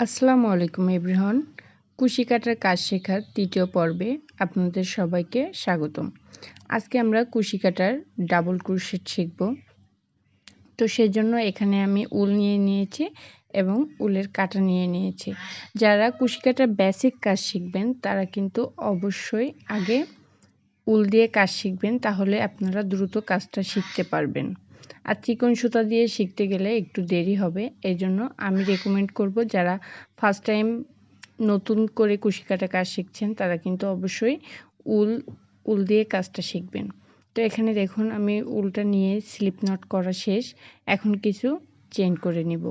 আসসালামু আলাইকুম এভরিহন। কুশি কাটার কাজ শেখার তৃতীয় পর্বে আপনাদের সবাইকে স্বাগতম। আজকে আমরা কুশি কাটার ডাবল ক্রুশেট শিখব। তো সেই জন্য এখানে আমি উল নিয়ে নিয়েছি এবং উলের কাটা নিয়ে নিয়েছি। যারা কুশি কাটার বেসিক কাজ শিখবেন, তারা কিন্তু অবশ্যই আগে উল দিয়ে কাজ শিখবেন, তাহলে আপনারা দ্রুত কাজটা শিখতে পারবেন। আর চিকন সুতা দিয়ে শিখতে গেলে একটু দেরি হবে। এই জন্য আমি রেকমেন্ড করব যারা ফার্স্ট টাইম নতুন করে কুশি কাটা কাজ শিখছেন, তারা কিন্তু অবশ্যই উল উল দিয়ে কাজটা শিখবেন। তো এখানে দেখুন, আমি উলটা নিয়ে স্লিপ নট করা শেষ। এখন কিছু চেন করে নিব।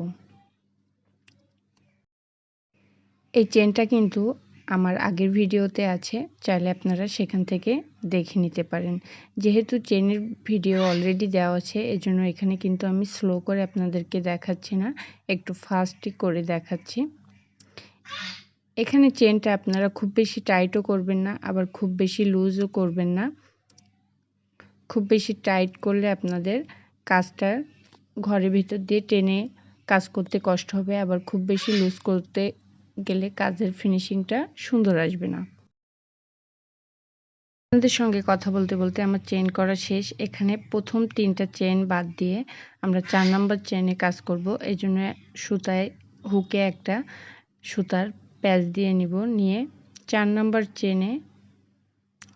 এই চেনটা কিন্তু আমার আগের ভিডিওতে আছে, চাইলে আপনারা সেখান থেকে দেখে নিতে পারেন। যেহেতু চেনের ভিডিও অলরেডি দেওয়া আছে, এজন্য এখানে কিন্তু আমি স্লো করে আপনাদেরকে দেখাচ্ছি না, একটু ফাস্টই করে দেখাচ্ছি। এখানে চেনটা আপনারা খুব বেশি টাইটও করবেন না, আবার খুব বেশি লুজও করবেন না। খুব বেশি টাইট করলে আপনাদের কাজটা ঘরের ভিতর দিয়ে টেনে কাজ করতে কষ্ট হবে, আবার খুব বেশি লুজ করতে গেলে কাজের ফিনিশিংটা সুন্দর আসবে না। আপনাদের সঙ্গে কথা বলতে বলতে আমার চেন করা শেষ। এখানে প্রথম তিনটা চেন বাদ দিয়ে আমরা চার নম্বর চেনে কাজ করব। এই জন্য সুতায় হুকে একটা সুতার প্যাচ দিয়ে নিব। নিয়ে চার নম্বর চেনে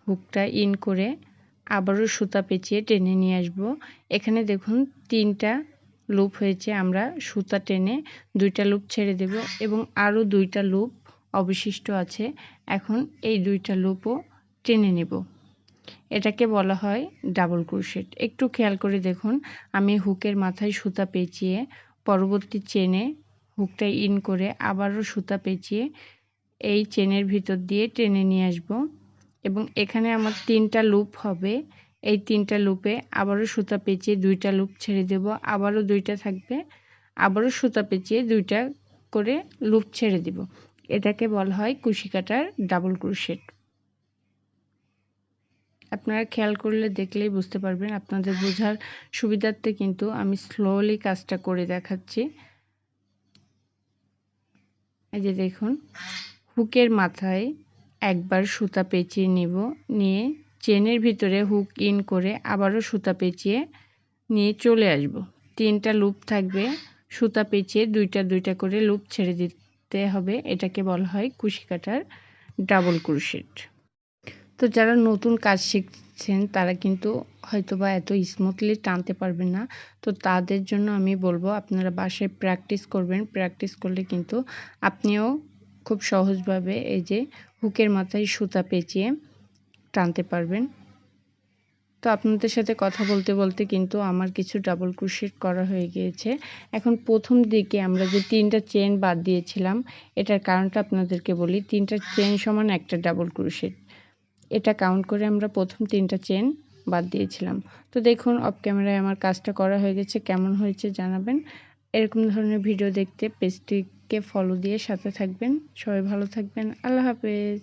হুকটা ইন করে আবারও সুতা পেঁচিয়ে টেনে নিয়ে আসব। এখানে দেখুন তিনটা লুপ হয়েছে, আমরা সুতা টেনে দুইটা লুপ ছেড়ে দেব এবং আরও দুইটা লুপ অবশিষ্ট আছে। এখন এই দুইটা লুপও টেনে নেব। এটাকে বলা হয় ডাবল ক্রোশেট একটু খেয়াল করে দেখুন, আমি হুকের মাথায় সুতা পেঁচিয়ে পরবর্তী চেনে হুকটা ইন করে আবারও সুতা পেঁচিয়ে এই চেনের ভিতর দিয়ে টেনে নিয়ে আসব এবং এখানে আমার তিনটা লুপ হবে। এই তিনটা লুপে আবারও সুতা পেঁচিয়ে দুইটা লুপ ছেড়ে দেব। আবারও দুইটা থাকবে। আবারও সুতা পেঁচিয়ে দুইটা করে লুপ ছেড়ে দিব। এটাকে বলা হয় কুশি কাটার ডাবল ক্রুশেট। আপনারা খেয়াল করলে দেখলেই বুঝতে পারবেন। আপনাদের বোঝার সুবিধার্থে কিন্তু আমি স্লোলি কাজটা করে দেখাচ্ছি। এই যে দেখুন, হুকের মাথায় একবার সুতা পেঁচিয়ে নিব, নিয়ে চেনের ভিতরে হুক ইন করে আবারও সুতা পেঁচিয়ে নিয়ে চলে আসব। তিনটা লুপ থাকবে। সুতা পেঁচিয়ে দুইটা দুইটা করে লুপ ছেড়ে দিতে হবে। এটাকে বলা হয় কুশি কাটার ডাবল ক্রুশেট। তো যারা নতুন কাজ শিখছেন, তারা কিন্তু হয়তো বা এত স্মুথলি টানতে পারবেন না। তো তাদের জন্য আমি বলব, আপনারা বাসায় প্র্যাকটিস করবেন। প্র্যাকটিস করলে কিন্তু আপনিও খুব সহজভাবে এই যে হুকের মাথায় সুতা পেঁচিয়ে টানতে পারবেন। তো আপনাদের সাথে কথা বলতে বলতে কিন্তু আমার কিছু ডাবল ক্রুশেট করা হয়ে গিয়েছে। এখন প্রথম দিকে আমরা যে তিনটা চেন বাদ দিয়েছিলাম, এটার কারণটা আপনাদেরকে বলি। তিনটা চেন সমান একটা ডাবল ক্রুশেট এটা কাউন্ট করে আমরা প্রথম তিনটা চেন বাদ দিয়েছিলাম। তো দেখুন অফ ক্যামেরায় আমার কাজটা করা হয়ে গেছে। কেমন হয়েছে জানাবেন। এরকম ধরনের ভিডিও দেখতে পেজটিকে ফলো দিয়ে সাথে থাকবেন। সবাই ভালো থাকবেন। আল্লাহ হাফেজ।